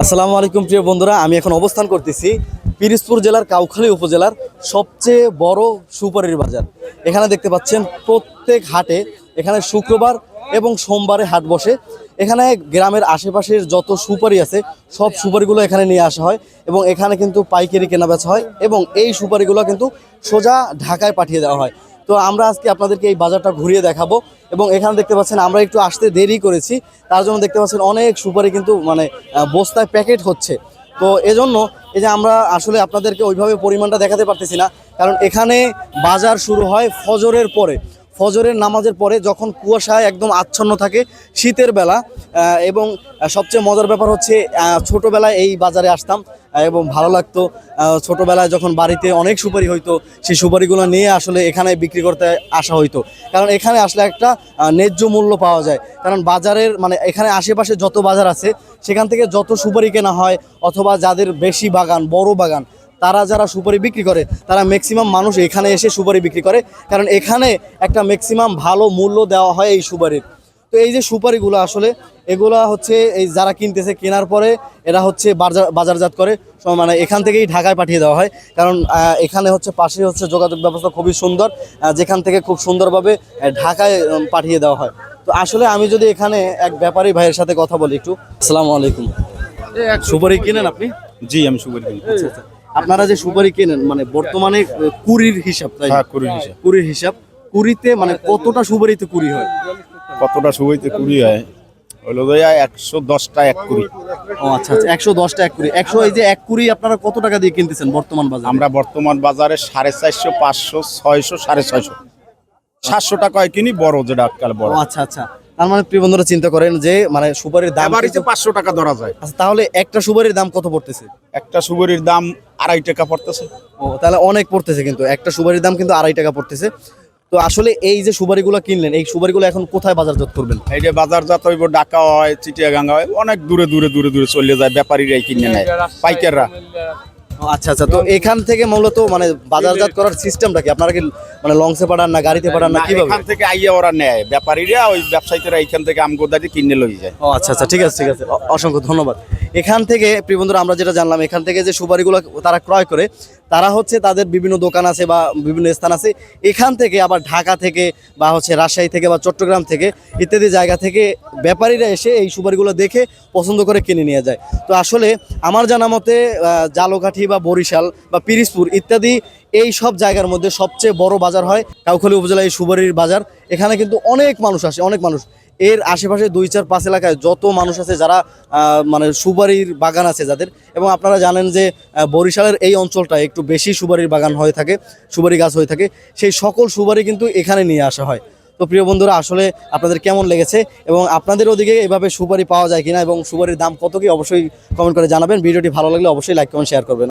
আসসালামু আলাইকুম প্রিয় বন্ধুরা, আমি এখন অবস্থান করতেছি পিরিজপুর জেলার কাউখালী উপজেলার সবচেয়ে বড় সুপারির বাজার। এখানে দেখতে পাচ্ছেন প্রত্যেক হাটে এখানে শুক্রবার এবং সোমবারে হাট বসে। এখানে গ্রামের আশেপাশের যত সুপারি আছে, সব সুপারিগুলো এখানে নিয়ে আসা হয় এবং এখানে কিন্তু পাইকারি কেনা বেচা হয় এবং এই সুপারিগুলো কিন্তু সোজা ঢাকায় পাঠিয়ে দেওয়া হয়। তো আমরা আজকে আপনাদেরকে এই বাজারটা ঘুরিয়ে দেখাবো এবং এখানে দেখতে পাচ্ছেন আমরা একটু আসতে দেরি করেছি। তার জন্য দেখতে পাচ্ছেন অনেক সুপারি কিন্তু মানে বস্তায় প্যাকেট হচ্ছে। তো এজন্য এই যে আমরা আসলে আপনাদেরকে ওইভাবে পরিমাণটা দেখাতে পারতেছি না, কারণ এখানে বাজার শুরু হয় ফজরের পরে। ফজরের নামাজের পরে যখন কুয়াশায় একদম আচ্ছন্ন থাকে শীতের বেলা এবং সবচেয়ে মজার ব্যাপার হচ্ছে ছোটোবেলায় এই বাজারে আসতাম। এবং ভালো লাগতো। ছোটোবেলায় যখন বাড়িতে অনেক সুপারি হইতো, সেই সুপারিগুলো নিয়ে আসলে এখানে বিক্রি করতে আসা হইতো। কারণ এখানে আসলে একটা ন্যায্য মূল্য পাওয়া যায়। কারণ বাজারের মানে এখানে আশেপাশে যত বাজার আছে, সেখান থেকে যত সুপারি কেনা হয়, অথবা যাদের বেশি বাগান, বড় বাগান, তারা যারা সুপারি বিক্রি করে, তারা ম্যাক্সিমাম মানুষ এখানে এসে সুপারি বিক্রি করে। কারণ এখানে একটা ম্যাক্সিমাম ভালো মূল্য দেওয়া হয় এই সুপারির। তো এই যে সুপারিগুলো আসলে এগুলা হচ্ছে এই যারা কিনতেছে কেনার পরে এরা হচ্ছে বাজার বাজারজাত করে। মানে এখান থেকেই ঢাকায় পাঠিয়ে দেওয়া হয়। কারণ এখানে হচ্ছে পাশে হচ্ছে যোগাযোগ ব্যবস্থা খুবই সুন্দর। যেখান থেকে খুব সুন্দরভাবে ঢাকায় পাঠিয়ে দেওয়া হয়। তো আসলে আমি যদি এখানে এক ব্যাপারী ভাইয়ের সাথে কথা বলি একটু। আসসালামু আলাইকুম। সুপারি কিনেন আপনি? জি আমি সুপারি কিনি। আচ্ছা আচ্ছা। আপনারা যে সুপারি কেনেন মানে বর্তমানে কুড়ির হিসাব তাই হ্যাঁ হিসাব। কুড়ির হিসাব। কুড়িতে মানে কতটা সুপারিতে কুড়ি হয়? কতটা সুবইতে কুড়ি হয়? হলো দয়া একশো দশটা এক কুড়ি। ও আচ্ছা আচ্ছা একশো দশটা এক কুড়ি। একশো এই যে এক কুড়ি আপনারা কত টাকা দিয়ে কিনতেছেন বর্তমান বাজার? আমরা বর্তমান বাজারে সাড়ে চারশো পাঁচশো ছয়শো সাড়ে ছয়শো। সাতশো টাকায় কিনি? বড় যেটা আজকাল বড়। আচ্ছা আচ্ছা। তার মানে প্রিয় বন্ধুরা চিন্তা করেন যে মানে সুপারির দাম বাড়িতে পাঁচশো টাকা ধরা যায়। আচ্ছা, তাহলে একটা সুপারির দাম কত পড়তেছে? একটা সুপারির দাম আড়াই টাকা পড়তেছে। ও তাহলে অনেক পড়তেছে কিন্তু। একটা সুপারির দাম কিন্তু আড়াই টাকা পড়তেছে। তো আসলে এই যে সুপারিগুলো কিনলেন এই সুপারিগুলো এখন কোথায় বাজারজাত করবেন? এই যে বাজার জাত হইব ডাকা হয় চিটিয়াগাঙ্গা হয় অনেক দূরে দূরে দূরে দূরে চলে যায় ব্যাপারীরাই কিনে নেয় পাইকাররা। আচ্ছা আচ্ছা তো এখান থেকে মূলত মানে বাজারজাত করার সিস্টেমটা কি? আপনারা কি মানে লঞ্চে পাঠান না গাড়িতে পাঠান না কীভাবে? এখান থেকে আইয়া ওরা নেয় ব্যাপারীরা ওই ব্যবসায়ীরা এইখান থেকে আমগোদারি কিনে লই যায়। ও আচ্ছা আচ্ছা ঠিক আছে ঠিক আছে। অসংখ্য ধন্যবাদ। এখান থেকে বন্ধুরা, আমরা যেটা জানলাম, এখান থেকে যে সুপারিগুলো তারা ক্রয় করে, তারা হচ্ছে তাদের বিভিন্ন দোকান আছে বা বিভিন্ন স্থান আছে, এখান থেকে আবার ঢাকা থেকে বা হচ্ছে রাজশাহী থেকে বা চট্টগ্রাম থেকে ইত্যাদি জায়গা থেকে ব্যাপারীরা এসে এই সুপারিগুলো দেখে পছন্দ করে কিনে নিয়ে যায়। তো আসলে আমার জানা মতে জালকাঠি বা বরিশাল বা পিরিজপুর ইত্যাদি এই সব জায়গার মধ্যে সবচেয়ে বড় বাজার হয় কাউখালী উপজেলা এই সুপারির বাজার। এখানে কিন্তু অনেক মানুষ আসে, অনেক মানুষ। এর আশেপাশে দুই চার পাঁচ এলাকায় যত মানুষ আছে যারা মানে সুপারির বাগান আছে যাদের, এবং আপনারা জানেন যে বরিশালের এই অঞ্চলটা একটু বেশি সুপারির বাগান হয়ে থাকে, সুপারি গাছ হয়ে থাকে, সেই সকল সুপারি কিন্তু এখানে নিয়ে আসা হয়। তো প্রিয় বন্ধুরা, আসলে আপনাদের কেমন লেগেছে এবং আপনাদের ওদিকে এভাবে সুপারি পাওয়া যায় কিনা এবং সুপারির দাম কত কি অবশ্যই কমেন্ট করে জানাবেন। ভিডিওটি ভালো লাগলে অবশ্যই লাইক, কমেন্ট, শেয়ার করবেন।